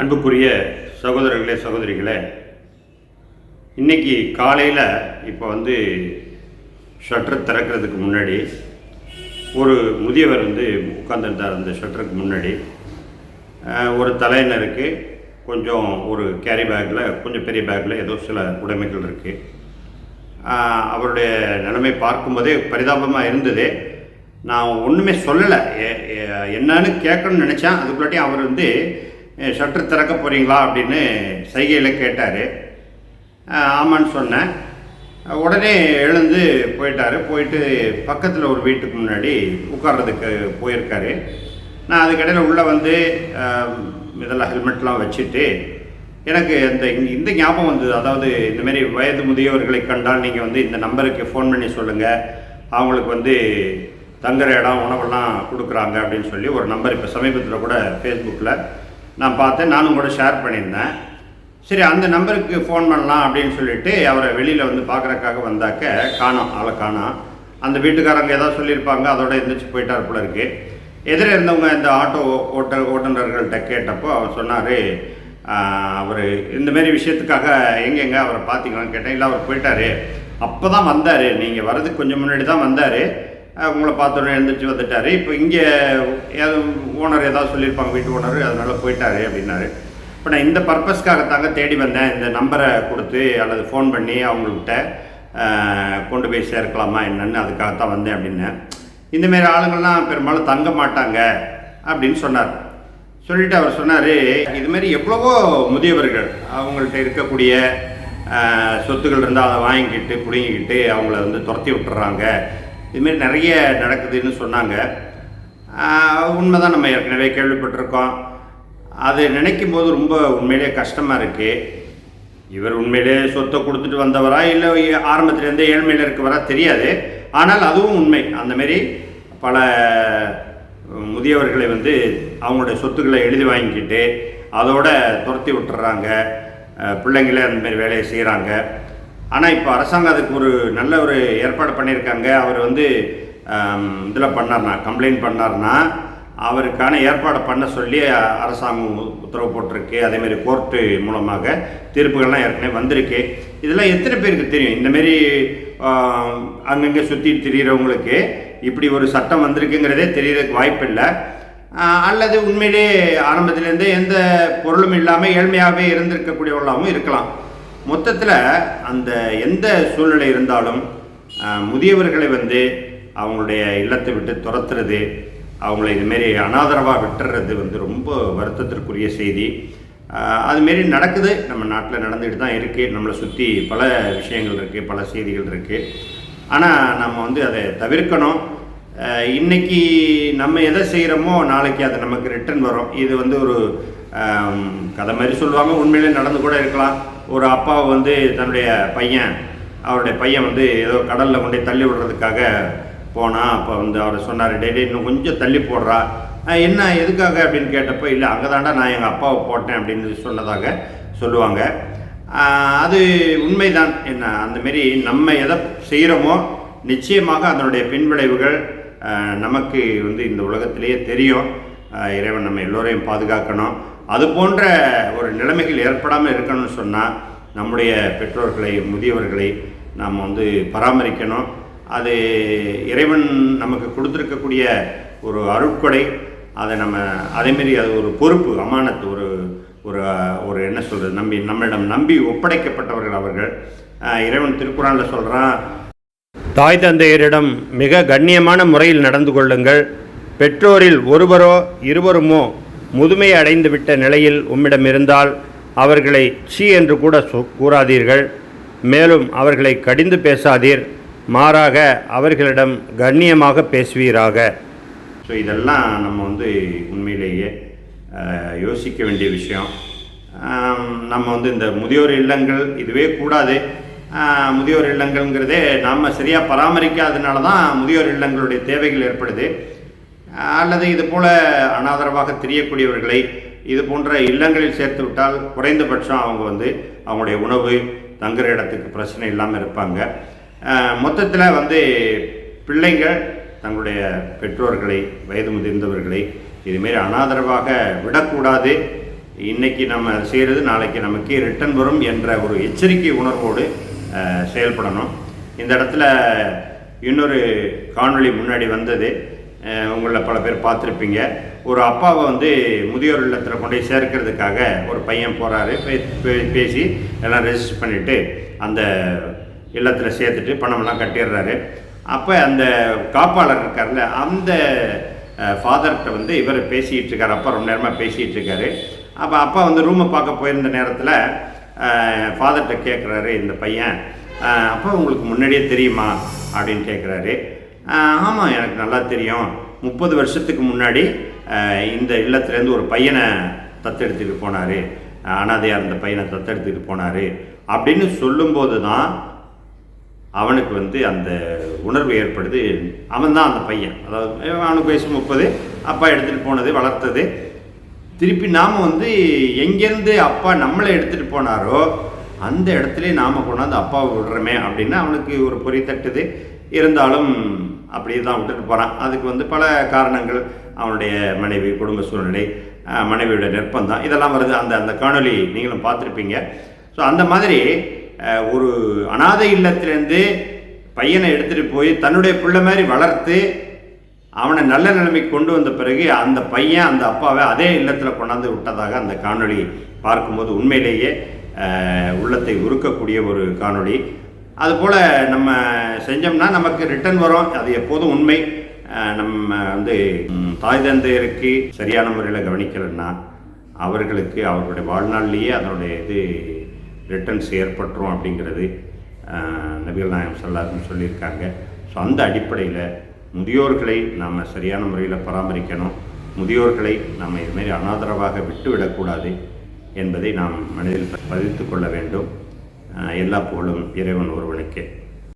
அன்புக்குரிய சகோதரர்களே சகோதரிகளே இன்னைக்கு காலையில் இப்போ வந்து ஷட்டர் திறக்கிறதுக்கு முன்னாடி ஒரு முதியவர் வந்து உட்காந்துருந்தார் அந்த ஷட்டருக்கு முன்னாடி. ஒரு தலையினருக்கு கொஞ்சம் ஒரு கேரி பேக்கில் கொஞ்சம் பெரிய பேக்கில் ஏதோ சில உடைமைகள் இருக்குது அவருடைய நிலைமை பார்க்கும்போதே பரிதாபமாக இருந்தது. நான் ஒன்றுமே சொல்லலை. என்னன்னு கேட்கணும்னு நினச்சேன். அதுக்குள்ளாட்டியும் அவர் வந்து ஷட்டர் திறக்க போகிறீங்களா அப்படின்னு சைகையில் கேட்டார். ஆமான்னு சொன்னேன். உடனே எழுந்து போயிட்டார். போயிட்டு பக்கத்தில் ஒரு வீட்டுக்கு முன்னாடி உட்கார்றதுக்கு போயிருக்காரு. நான் அதுக்கடையில் உள்ளே வந்து இதெல்லாம் ஹெல்மெட்லாம் வச்சுட்டு எனக்கு இந்த இந்த ஞாபகம் வந்தது. அதாவது இந்தமாரி வயது முதியவர்களை கண்டால் நீங்கள் வந்து இந்த நம்பருக்கு ஃபோன் பண்ணி சொல்லுங்கள் அவங்களுக்கு வந்து தங்குற இடம் உணவெல்லாம் கொடுக்குறாங்க அப்படின்னு சொல்லி ஒரு நம்பர் இப்போ சமீபத்தில் கூட ஃபேஸ்புக்கில் நான் பார்த்தேன் நானும் கூட ஷேர் பண்ணியிருந்தேன். சரி அந்த நம்பருக்கு ஃபோன் பண்ணலாம் அப்படின்னு சொல்லிட்டு அவரை வெளியில் வந்து பார்க்குறக்காக வந்தாக்க காணோம் ஆளை காணோம். அந்த வீட்டுக்காரங்க ஏதாவது சொல்லியிருப்பாங்க அதோட எழுந்திரிச்சு போயிட்டார் போல இருக்கு. எதிர இருந்தவங்க இந்த ஆட்டோ ஓட்ட ஓட்டுநர்கள்ட்ட கேட்டப்போ அவர் சொன்னார் அவர் இந்தமாரி விஷயத்துக்காக எங்கெங்க அவரை பார்த்தீங்களான்னு கேட்டேன். இல்லை அவர் போயிட்டார். அப்போ தான் வந்தார். நீங்கள் வர்றதுக்கு கொஞ்சம் முன்னாடி தான் வந்தார். உங்களை பார்த்தோன்னே எழுந்திரிச்சு வந்துட்டார். இப்போ இங்கே ஓனர் ஏதாவது சொல்லியிருப்பாங்க வீட்டு ஓனர் அதனால் போயிட்டாரு அப்படின்னாரு. இப்போ நான் இந்த பர்பஸ்க்காக தாங்க தேடி வந்தேன். இந்த நம்பரை கொடுத்து அல்லது ஃபோன் பண்ணி அவங்கள்ட்ட கொண்டு போய் சேர்க்கலாமா என்னன்னு அதுக்காக தான் வந்தேன் அப்படின்னேன். இந்தமாரி ஆளுங்கள்லாம் பெரும்பாலும் தங்க மாட்டாங்க அப்படின்னு சொன்னார். சொல்லிட்டு அவர் சொன்னார் இதுமாரி எவ்வளவோ முதியவர்கள் அவங்கள்ட்ட இருக்கக்கூடிய சொத்துக்கள் இருந்தால் அதை வாங்கிக்கிட்டு பிடுங்கிக்கிட்டு அவங்கள வந்து துரத்தி விட்டுறாங்க. இதுமாரி நிறைய நடக்குதுன்னு சொன்னாங்க. உண்மைதான் நம்ம ஏற்கனவே கேள்விப்பட்டிருக்கோம். அது நினைக்கும் போது ரொம்ப உண்மையிலே கஷ்டமாக இருக்குது இவர் உண்மையிலே சொத்தை கொடுத்துட்டு வந்தவரா இல்லை ஆரம்பத்திலேருந்தே ஏழ்மையில் இருக்கவரா தெரியாது. ஆனால் அதுவும் உண்மை. அந்தமாரி பல முதியவர்களை வந்து அவங்களுடைய சொத்துக்களை எழுதி வாங்கிக்கிட்டு அதோட துரத்தி விட்டுறாங்க. பிள்ளைங்களே அந்தமாரி வேலையை செய்கிறாங்க ஆனால் இப்போ அரசாங்கம் அதுக்கு ஒரு நல்ல ஒரு ஏற்பாடு பண்ணியிருக்காங்க. அவர் வந்து இதில் பண்ணார்னா கம்ப்ளைண்ட் பண்ணார்னா அவருக்கான ஏற்பாடை பண்ண சொல்லி அரசாங்கம் உத்தரவு போட்டிருக்கு. அதேமாரி கோர்ட்டு மூலமாக தீர்ப்புகள்லாம் ஏற்கனவே வந்திருக்கு. இதெல்லாம் எத்தனை பேருக்கு தெரியும்? இந்தமாரி அங்கங்கே சுற்றி திரியிறவங்களுக்கு இப்படி ஒரு சட்டம் வந்திருக்குங்கிறதே தெரியறதுக்கு வாய்ப்பில்லை. இல்லை அல்லது உண்மையிலே ஆரம்பத்திலேருந்தே எந்த பொருளும் இல்லாமல் ஏழ்மையாகவே இருந்திருக்கக்கூடியவர்களாகவும் இருக்கலாம். மொத்தத்தில் அந்த எந்த சூழ்நிலை இருந்தாலும் முதியவர்களை வந்து அவங்களுடைய இல்லத்தை விட்டு துரத்துறது அவங்கள இதுமாரி அனாதரவாக விட்டுறது வந்து ரொம்ப வருத்தத்திற்குரிய செய்தி. அதுமாரி நடக்குது. நம்ம நாட்டில் நடந்துகிட்டு தான் இருக்குது நம்மளை சுற்றி பல விஷயங்கள் இருக்குது பல செய்திகள் இருக்குது ஆனால் நம்ம வந்து அதை தவிர்க்கணும். இன்றைக்கி இன்னைக்கு நம்ம எதை செய்கிறோமோ நாளைக்கு அது நமக்கு ரிட்டர்ன் வரும். இது வந்து ஒரு கதை மாதிரி சொல்லுவாங்க. உண்மையிலே நடந்து கூட இருக்கலாம். ஒரு அப்பா வந்து தன்னுடைய பையன் அவருடைய பையன் வந்து ஏதோ கடலில் கொண்டு தள்ளி விடுறதுக்காக போனால் அப்போ வந்து அவர் சொன்னார் டேடி இன்னும் கொஞ்சம் தள்ளி போடுறா. என்ன எதுக்காக? அப்படின்னு கேட்டப்போ இல்லை அங்கே தாண்டா நான் எங்கள் அப்பாவை போட்டேன் அப்படின்னு சொன்னதாக சொல்லுவாங்க. அது உண்மைதான். என்ன அந்த மாரி நம்ம எதை செய்கிறோமோ நிச்சயமாக அதனுடைய பின்விளைவுகள் நமக்கு வந்து இந்த உலகத்திலேயே தெரியும். இறைவன் நம்ம எல்லோரையும் பாதுகாக்கணும். அது போன்ற ஒரு நிலைமைகள் ஏற்படாமல் இருக்கணும்னு சொன்னால் நம்முடைய பெற்றோர்களை முதியவர்களை நாம் வந்து பராமரிக்கணும். அது இறைவன் நமக்கு கொடுத்துருக்கக்கூடிய ஒரு அருட்கொடை. அதை நம்ம அதேமாரி அது ஒரு பொறுப்பு அமானத்து ஒரு ஒரு ஒரு என்ன சொல்கிறது நம்பி நம்மிடம் நம்பி ஒப்படைக்கப்பட்டவர்கள் அவர்கள். இறைவன் திருக்குறானில் சொல்கிறான் தாய் தந்தையரிடம் மிக கண்ணியமான முறையில் நடந்து கொள்ளுங்கள். பெற்றோரில் ஒருவரோ இருவருமோ முதுமை அடைந்துவிட்ட நிலையில் உம்மிடம் இருந்தால் அவர்களை சீ என்று கூட சொ- கூறாதீர்கள். மேலும் அவர்களை கடிந்து பேசாதீர். மாறாக அவர்களிடம் கண்ணியமாக பேசுவீராக. ஸோ இதெல்லாம் நம்ம வந்து உண்மையிலேயே யோசிக்க வேண்டிய விஷயம். நம்ம வந்து இந்த முதியோர் இல்லங்கள் இதுவே கூடாது. முதியோர் இல்லங்கள்ங்கிறதே நாம் சரியாக பராமரிக்காதனால தான் முதியோர் இல்லங்களுடைய தேவைகள் ஏற்படுது. அல்லது இது போல் அனாதரவாக தெரியக்கூடியவர்களை இது போன்ற இல்லங்களில் சேர்த்து விட்டால் குறைந்தபட்சம் அவங்க வந்து அவங்களுடைய உணவு தங்குற இடத்துக்கு பிரச்சனை இல்லாமல் இருப்பாங்க. மொத்தத்தில் வந்து பிள்ளைங்கள் தங்களுடைய பெற்றோர்களை வயது முதிர்ந்தவர்களை இதுமாரி அனாதரவாக விடக்கூடாது. இன்னைக்கு நம்ம செய்கிறது நாளைக்கு நமக்கு ரிட்டன் வரும் என்ற ஒரு எச்சரிக்கை உணர்வோடு செயல்படணும். இந்த இடத்துல இன்னொரு காணொளி முன்னாடி வந்தது. உங்களில் பல பேர் பார்த்துருப்பீங்க. ஒரு அப்பாவை வந்து முதியோர் இல்லத்தில் கொண்டு போய் சேர்க்கறதுக்காக ஒரு பையன் போகிறாரு பேசி எல்லாம் ரெஜிஸ்டர் பண்ணிவிட்டு அந்த இல்லத்தில் சேர்த்துட்டு பணமெல்லாம் கட்டிடுறாரு. அப்போ அந்த காப்பாளர் இருக்கார்ல அந்த ஃபாதர்கிட்ட வந்து இவர் பேசிகிட்டு இருக்கார். அப்பா ரொம்ப நேரமாக பேசிகிட்டு இருக்காரு. அப்போ அப்பா வந்து ரூமை பார்க்க போயிருந்த நேரத்தில் ஃபாதர்கிட்ட கேட்குறாரு இந்த பையன் அப்பா உங்களுக்கு முன்னாடியே தெரியுமா? அப்படின்னு கேட்குறாரு ஆமாம் எனக்கு நல்லா தெரியும். முப்பது வருஷத்துக்கு முன்னாடி இந்த இல்லத்துலேருந்து ஒரு பையனை தத்தெடுத்துட்டு போனார். அனாதையாக இருந்த பையனை தத்தெடுத்துட்டு போனார். அப்படின்னு சொல்லும்போது தான் அவனுக்கு வந்து அந்த உணர்வு ஏற்படுது. அவன் தான் அந்த பையன். அதாவது அவனுக்கு வயசு முப்பது. அப்பா எடுத்துகிட்டு போனது வளர்த்தது. திருப்பி நாம் வந்து எங்கேருந்து அப்பா நம்மளை எடுத்துகிட்டு போனாரோ அந்த இடத்துல நாம் கொண்டாந்து அப்பாவை விடுறோமே அப்படின்னு அவனுக்கு ஒரு பொறி தட்டுது. இருந்தாலும் அப்படியே தான் விட்டுட்டு போகிறான் அதுக்கு வந்து பல காரணங்கள் அவனுடைய மனைவி குடும்ப சூழ்நிலை மனைவியோட நிர்பந்தம் இதெல்லாம் வருது. அந்த அந்த காணொலி நீங்களும் பார்த்துருப்பீங்க. ஸோ அந்த மாதிரி ஒரு அனாதை இல்லத்திலேருந்து பையனை எடுத்துகிட்டு போய் தன்னுடைய பிள்ளை மாதிரி வளர்த்து அவனை நல்ல நிலைமைக்கு கொண்டு வந்த பிறகு அந்த பையன் அந்த அப்பாவை அதே இல்லத்தில் கொண்டாந்து விட்டதாக அந்த காணொளி பார்க்கும்போது உண்மையிலேயே உள்ளத்தை உருக்கக்கூடிய ஒரு காணொளி. அதுபோல் நம்ம செஞ்சோம்னா நமக்கு ரிட்டர்ன் வரும். அது எப்போதும் உண்மை. நம்ம வந்து தாய் தந்தையருக்கு சரியான முறையில் கவனிக்கலைன்னா அவர்களுக்கு அவர்களுடைய வாழ்நாள்லேயே அதனுடைய இது ரிட்டர்ன்ஸ் ஏற்பட்டுரும் அப்படிங்கிறது நபிகள் நாயகம் சொல்லாருன்னு சொல்லியிருக்காங்க. ஸோ அந்த அடிப்படையில் முதியோர்களை நாம் சரியான முறையில் பராமரிக்கணும். முதியோர்களை நாம் இதுமாரி அனாதரவாக விட்டுவிடக்கூடாது என்பதை நாம் மனதில் பதித்து கொள்ள வேண்டும். எல்லா புகழும் இறைவன் ஒருவனுக்கே.